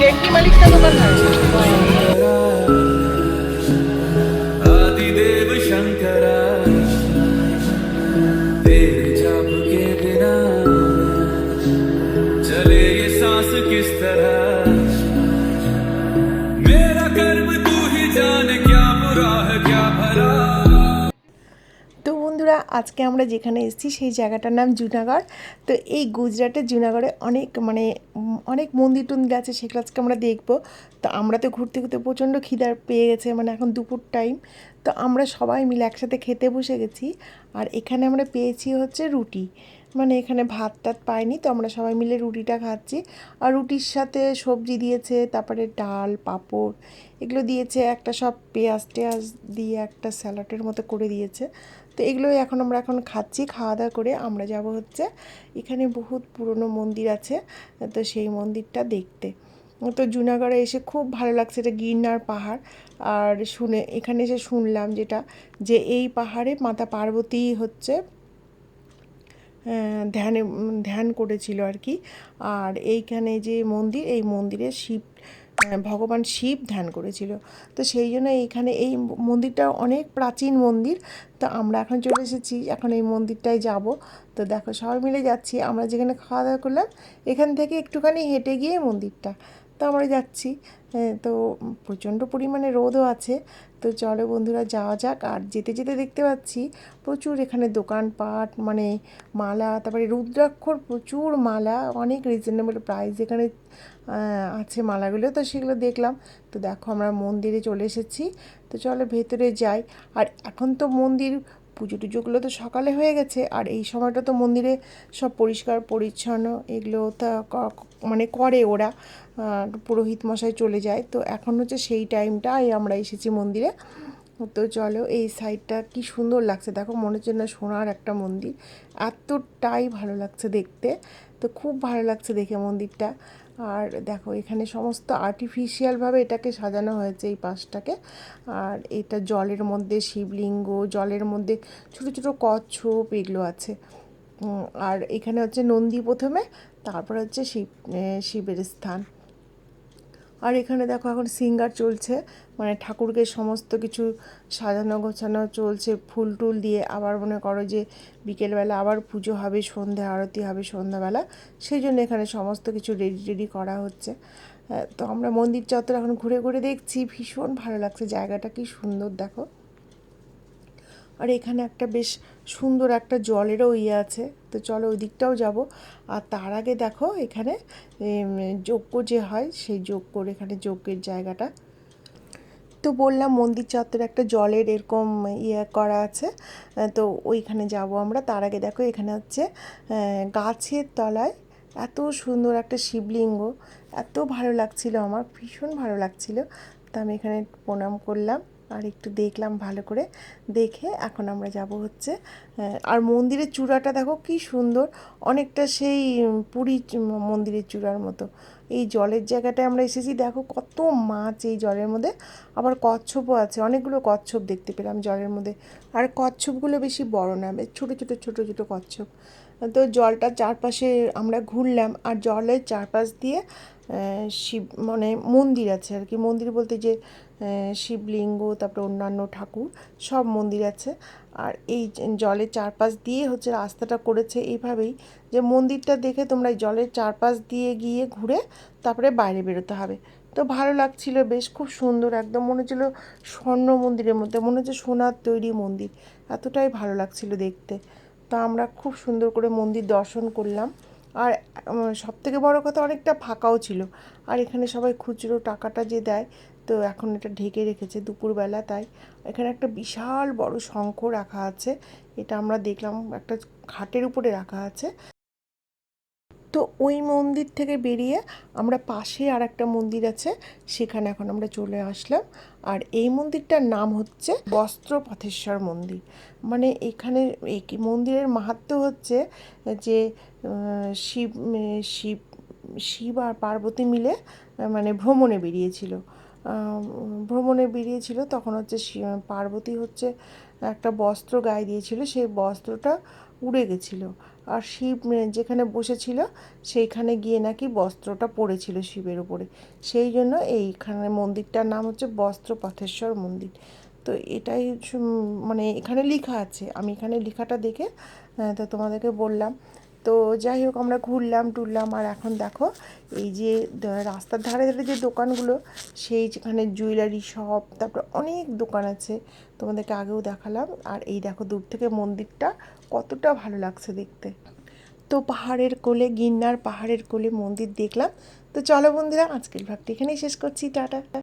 Gate की मालिक का तो नंबर है। আজকে আমরা যেখানে এসেছি সেই জায়গাটার নাম জুনাগড়। তো এই গুজরাটের জুনাগড়ে অনেক মানে অনেক মন্দির টন্দির আছে, সেগুলো আজকে আমরা দেখব। তো আমরা তো ঘুরতে ঘুরতে প্রচণ্ড খিদার পেয়ে গেছে মানে এখন দুপুর টাইম তো আমরা সবাই মিলে একসাথে খেতে বসে গেছি। আর এখানে আমরা পেয়েছি হচ্ছে রুটি। মানে এখানে ভাত টাত পাইনি, তো আমরা সবাই মিলে রুটিটা খাচ্ছি। আর রুটির সাথে সবজি দিয়েছে, তারপরে ডাল, পাঁপড়, এগুলো দিয়েছে, একটা সব পেঁয়াজ টেয়াজ দিয়ে একটা স্যালাডের মতো করে দিয়েছে। তো এগুলোই এখন আমরা এখন খাচ্ছি, খাওয়া দাওয়া করে আমরা যাব হচ্ছে এখানে বহুত পুরনো মন্দির আছে, তো সেই মন্দিরটা দেখতে। তো জুনাগড়ে এসে খুব ভালো লাগছে, এটা গিরনার পাহাড়। আর শুনে, এখানে এসে শুনলাম যেটা, যে এই পাহাড়ে মাতা পার্বতী হচ্ছে ধ্যানে, ধ্যান করেছিল আর কি। আর এইখানে যে মন্দির, এই মন্দিরে শিব ভগবান শিব ধ্যান করেছিল। তো সেই জন্য এইখানে এই মন্দিরটা অনেক প্রাচীন মন্দির। তো আমরা এখন চলে এসেছি, এখন এই মন্দিরটায় যাব। তো দেখো সবাই মিলে যাচ্ছি, আমরা যেখানে খাওয়া দাওয়া করলাম, এখান থেকে একটুখানি হেঁটে গিয়ে মন্দিরটা। তো আমরা যাচ্ছি। তো প্রচণ্ড পরিমাণে রোদও আছে। তো চলো বন্ধুরা যাওয়া যাক। আর যেতে যেতে দেখতে পাচ্ছি প্রচুর এখানে দোকানপাট মানে মালা, তারপরে রুদ্রাক্ষর প্রচুর মালা, অনেক রিজনেবল প্রাইস এখানে আছে মালাগুলো। তো সেগুলো দেখলাম। তো দেখো আমরা মন্দিরে চলে এসেছি। তো চলো ভেতরে যাই। আর এখন তো মন্দির পুজো টুজোগুলো তো সকালে হয়ে গেছে। আর এই সময়টা তো মন্দিরে সব পরিষ্কার, পরিচ্ছন্ন এগুলো তা মানে করে ওরা। পুরোহিত মশাই চলে যায়। তো এখন হচ্ছে সেই টাইমটাই আমরা এসেছি মন্দিরে। তো চলো এই সাইডটা কি সুন্দর লাগছে। দেখো মনে হচ্ছে না সোনার একটা মন্দির। এতটাই ভালো লাগছে দেখতে। তো খুব ভালো লাগছে দেখে মন্দিরটা। আর দেখো, এখানে সমস্ত আর্টিফিশিয়ালভাবে এটাকে সাজানো হয়েছে এই পাশটাকে। আর এটা জলের মধ্যে শিবলিঙ্গ, জলের মধ্যে ছোট ছোট কচ্ছপ এগুলো আছে। আর এখানে হচ্ছে নন্দী প্রথমে, তারপর হচ্ছে শিব শিবের স্থান। আর এখানে দেখো এখন সিঙ্গার চলছে মানে ঠাকুরকে সমস্ত কিছু সাজানো গোছানো চলছে, ফুল টুল দিয়ে আবার মনে করো যে বিকেলবেলা আবার পুজো হবে, সন্ধে আরতি হবে, সন্ধ্যাবেলা। সেই জন্য এখানে সমস্ত কিছু রেডি রেডি করা হচ্ছে। তো আমরা মন্দির চত্বর এখন ঘুরে ঘুরে দেখছি, ভীষণ ভালো লাগছে জায়গাটা, কি সুন্দর দেখো। আর এখানে একটা বেশ সুন্দর একটা জলেরও ইয়ে আছে। তো চলো ওই দিকটাও যাব। আর তার আগে দেখো এখানে যজ্ঞ যে হয় সেই যজ্ঞর এখানে যজ্ঞের জায়গাটা। তো বললাম মন্দির চত্বরে একটা জলের এরকম ইয়ে করা আছে। তো ওইখানে যাব আমরা। তার আগে দেখো এখানে হচ্ছে গাছের তলায় এত সুন্দর একটা শিবলিঙ্গ, এত ভালো লাগছিল আমার, ভীষণ ভালো লাগছিল। তো আমি এখানে প্রণাম করলাম আর একটু দেখলাম ভালো করে। দেখে এখন আমরা যাব হচ্ছে আর মন্দিরের চূড়াটা দেখো কি সুন্দর, অনেকটা সেই পুরী মন্দিরের চূড়ার মতো। এই জলের জায়গাটায় আমরা এসেছি, দেখো কত মাছ এই জলের মধ্যে। আবার কচ্ছপও আছে, অনেকগুলো কচ্ছপ দেখতে পেলাম জলের মধ্যে। আর কচ্ছপগুলো বেশি বড় না ছোটো ছোটো ছোটো ছোটো কচ্ছপ। তো জলটার চারপাশে আমরা ঘুরলাম আর জলের চারপাশ দিয়ে শিব মানে মন্দির আছে আর কি। মন্দির বলতে যে শিবলিঙ্গ, তারপরে অন্যান্য ঠাকুর, সব মন্দির আছে। আর এই জলের চারপাশ দিয়ে হচ্ছে রাস্তাটা করেছে এইভাবেই যে মন্দিরটা দেখে তোমরা এই জলের চারপাশ দিয়ে গিয়ে ঘুরে তারপরে বাইরে বেরোতে হবে। তো ভালো লাগছিল বেশ, খুব সুন্দর একদম। মনে হচ্ছিল স্বর্ণ মন্দিরের মধ্যে, মনে হচ্ছে সোনার তৈরি মন্দির। এতটাই ভালো লাগছিল দেখতে। তা আমরা খুব সুন্দর করে মন্দির দর্শন করলাম। আর সব থেকে বড়ো কথা অনেকটা ফাঁকাও ছিল। আর এখানে সবাই খুচরো টাকাটা যে দেয়, তো এখন এটা ঢেকে রেখেছে দুপুরবেলা তাই। এখানে একটা বিশাল বড় শঙ্খ রাখা আছে। এটা আমরা দেখলাম, একটা খাটের উপরে রাখা আছে। তো ওই মন্দির থেকে বেরিয়ে আমরা পাশে আর একটা মন্দির আছে, সেখানে এখন আমরা চলে আসলাম। আর এই মন্দিরটার নাম হচ্ছে বস্ত্রপথেশ্বর মন্দির। মানে এখানে এই মন্দিরের মাহাত্ম্য হচ্ছে যে শিব শিব শিব আর পার্বতী মিলে মানে ভ্রমণে বেরিয়েছিল। ভ্রমণে বেরিয়েছিল তখন হচ্ছে পার্বতী হচ্ছে একটা বস্ত্র গায়ে দিয়েছিল। সেই বস্ত্রটা উড়ে গেছিল। আর শিব যেখানে বসেছিল, সেইখানে গিয়ে নাকি বস্ত্রটা পড়েছিল শিবের উপরে। সেই জন্য এইখানে মন্দিরটার নাম হচ্ছে বস্ত্র পাথেশ্বর মন্দির। তো এটাই মানে এখানে লেখা আছে। আমি এখানে লেখাটা দেখে তো তোমাদেরকে বললাম তো যাই হোক, আমরা ঘুরলাম, টুরলাম, আর এখন দেখো এই যে রাস্তার ধারে ধারে যে দোকানগুলো সেই যেখানে জুয়েলারি শপ তারপর অনেক দোকান আছে। তোমাদেরকে আগেও দেখালাম। আর এই দেখো দূর থেকে মন্দিরটা কতটা ভালো লাগছে দেখতে। তো পাহাড়ের কোলে, গিন্নার পাহাড়ের কোলে মন্দির দেখলাম। তো চলো বন্ধুরা, আজকের ভাগটি এখানেই শেষ করছি। টাটা।